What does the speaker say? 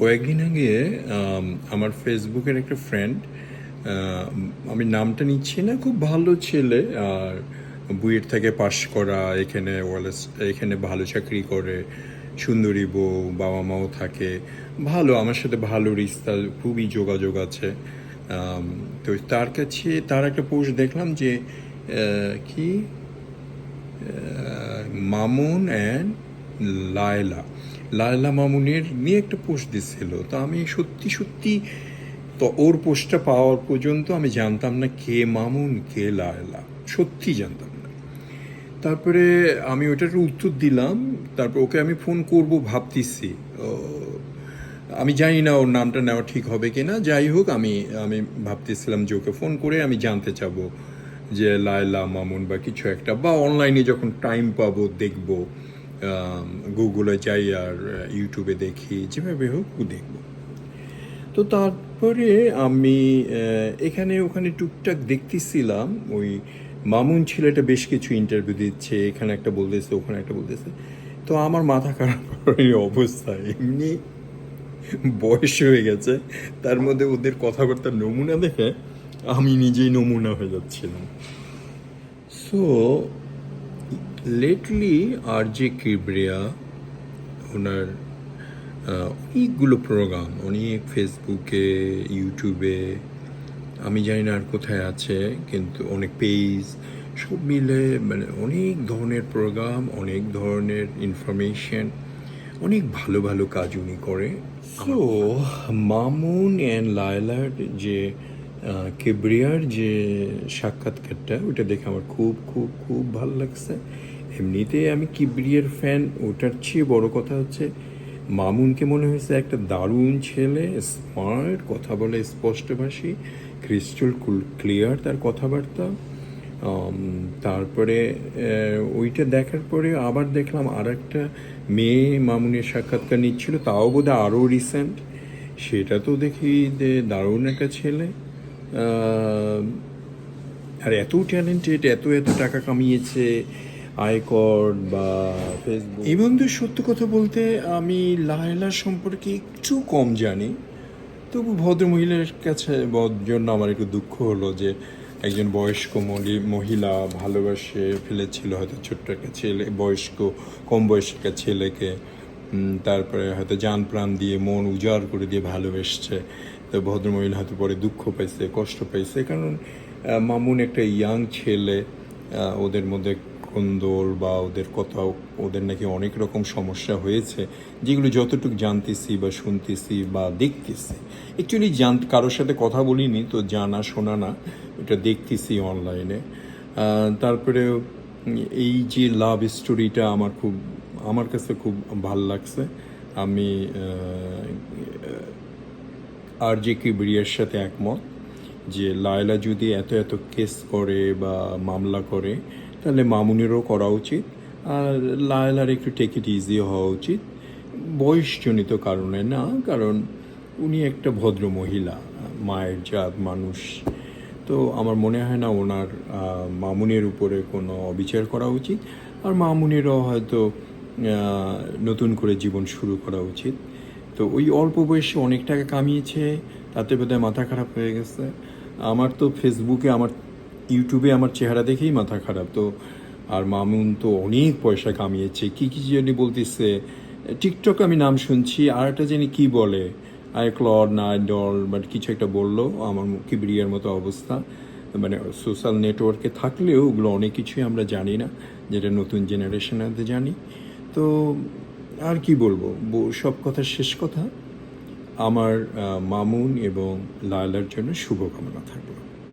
কয়েকদিন আগে আমার ফেসবুকের একটা ফ্রেন্ড আমি নামটা নিচ্ছি না, খুব ভালো ছেলে, আর বুয়েট থেকে পাশ করা, এখানে ওয়ালেস, এখানে ভালো চাকরি করে, সুন্দরী বউ বাবা মাও থাকে, ভালো, আমার সাথে ভালো রিস্তা, খুবই যোগাযোগ আছে। তো তার কাছে, তার একটা পোস্ট দেখলাম যে কি? মামুন অ্যান্ড লায়লা। লায়লা মামুনের নিয়ে একটা পোস্ট দিচ্ছিল। তো আমি সত্যি সত্যি তো ওর পোস্টটা পাওয়ার পর্যন্ত আমি জানতাম না কে মামুন, কে লায়লা। সত্যি জানতাম না। তারপরে আমি ওটার উত্তর দিলাম, তারপর ওকে আমি ফোন করব ভাবতেছি। আমি জানি না ওর নামটা নেওয়া ঠিক হবে কি না যাই হোক, আমি আমি ভাবতেছিলাম যে ওকে ফোন করে আমি জানতে চাবো যে লায়লা, মামুন বা কিছু একটা। বা অনলাইনে যখন টাইম পাবো, দেখব। গুগলে যাই আর ইউটিউবে দেখি, যেভাবে হোক দেখব। তো তারপরে আমি এখানে ওখানে টুকটাক দেখতেছিলাম, ওই মামুন ছেলেটা বেশ কিছু ইন্টারভিউ দিচ্ছে, এখানে একটা বলতেছে, ওখানে একটা বলতেছে। তো আমার মাথা খারাপ অবস্থা, এমনি বয়স হয়ে গেছে, তার মধ্যে ওদের কথাবার্তার নমুনা দেখে আমি নিজেই নমুনা হয়ে যাচ্ছিলাম। So lately R J Kibria ওনার অনেকগুলো প্রোগ্রাম অনেক ফেসবুকে ইউটিউবে আমি জানি না আর কোথায় আছে কিন্তু অনেক পেজ সব মিলে মানে অনেক ধরনের প্রোগ্রাম অনেক ধরনের ইনফরমেশন অনেক ভালো ভালো কাজ উনি করে। সো মামুন অ্যান্ড লায়লার যে কেবরিয়ার যে সাক্ষাৎকারটা ওটা দেখে আমার খুব খুব খুব ভালো লাগছে। এমনিতে আমি কিবরিয়ার ফ্যান ওটার চেয়ে বড় কথা হচ্ছে, মামুনকে মনে হয়েছে একটা দারুণ ছেলে স্মার্ট কথা বলে স্পষ্টভাষী ক্রিস্টাল ক্লিয়ার তার কথাবার্তা। তারপরে ওইটা দেখার পরে আবার দেখলাম আর একটা মেয়ে মামুনের সাক্ষাৎকার নিচ্ছিল, তাও বোধহয় আরও রিসেন্ট সেটা তো দেখি যে দারুণ একটা ছেলে। আর এত ট্যালেন্টেড এত এত টাকা কামিয়েছে, আয়কর বা ফেসবুক এই বন্ধু সত্য কথা বলতে আমি লায়লা সম্পর্কে একটু কম জানি। তবু ভদ্র মহিলার কাছে জন্য আমার একটু দুঃখ হলো যে একজন বয়স্ক মহিলা ভালোবাসে ফেলেছিল হয়তো ছোট্ট একটা ছেলে, বয়স্ক, কম একটা ছেলেকে। তারপরে হয়তো জান প্রাণ দিয়ে মন উজাড় করে দিয়ে ভালোবেসছে। তো ভদ্রমহিলা হয়তো পরে দুঃখ পাইছে, কষ্ট পাইছে। কারণ মামুন একটা ইয়াং ছেলে ওদের মধ্যে কোন্দল বা ওদের কোথাও ওদের নাকি অনেক রকম সমস্যা হয়েছে, যেগুলো যতটুকু জানতেছি বা শুনতেছি বা দেখতেছি। অ্যাকচুয়ালি জান, কারোর সাথে কথা বলিনি, তো জানা শোনা না, এটা দেখতেছি অনলাইনে। তারপরে এই যে লাভ স্টোরিটা আমার খুব আমার কাছে খুব ভালো লাগছে। আমি আর জে কিবরিয়ার সাথে একমত যে লায়লা যদি এত এত কেস করে বা মামলা করে, তাহলে মামুনেরও করা উচিত। আর লায়লার একটু টেক ইট ইজি হওয়া উচিত। বয়সজনিত কারণে না, কারণ উনি একটা ভদ্র মহিলা, মায়ের জাত মানুষ। তো আমার মনে হয় না ওনার মামুনের উপরে কোনো অবিচার করা উচিত। আর মামুনেরও হয়তো নতুন করে জীবন শুরু করা উচিত। তো ওই অল্প বয়সে অনেক টাকা কামিয়েছে, তাতে বোধহয় মাথা খারাপ হয়ে গেছে। আমার তো ফেসবুকে আমার ইউটিউবে আমার চেহারা দেখেই মাথা খারাপ। তো আর মামুন তো অনেক পয়সা কামিয়েছে, কি কি জানি বলতেছে। টিকটক আমি নাম শুনছি, আর একটা জানি কি বলে, আই ক্লড না ডল, বাট কিছু একটা বলল, আমার কিবরিয়ার মতো অবস্থা। মানে সোশ্যাল নেটওয়ার্কে থাকলেও ওগুলো অনেক কিছুই আমরা জানি না, যেটা নতুন জেনারেশনের জানি। তো আর কি বলব? সব কথার শেষ কথা, আমার মামুন এবং লায়লার জন্য শুভকামনা থাকল।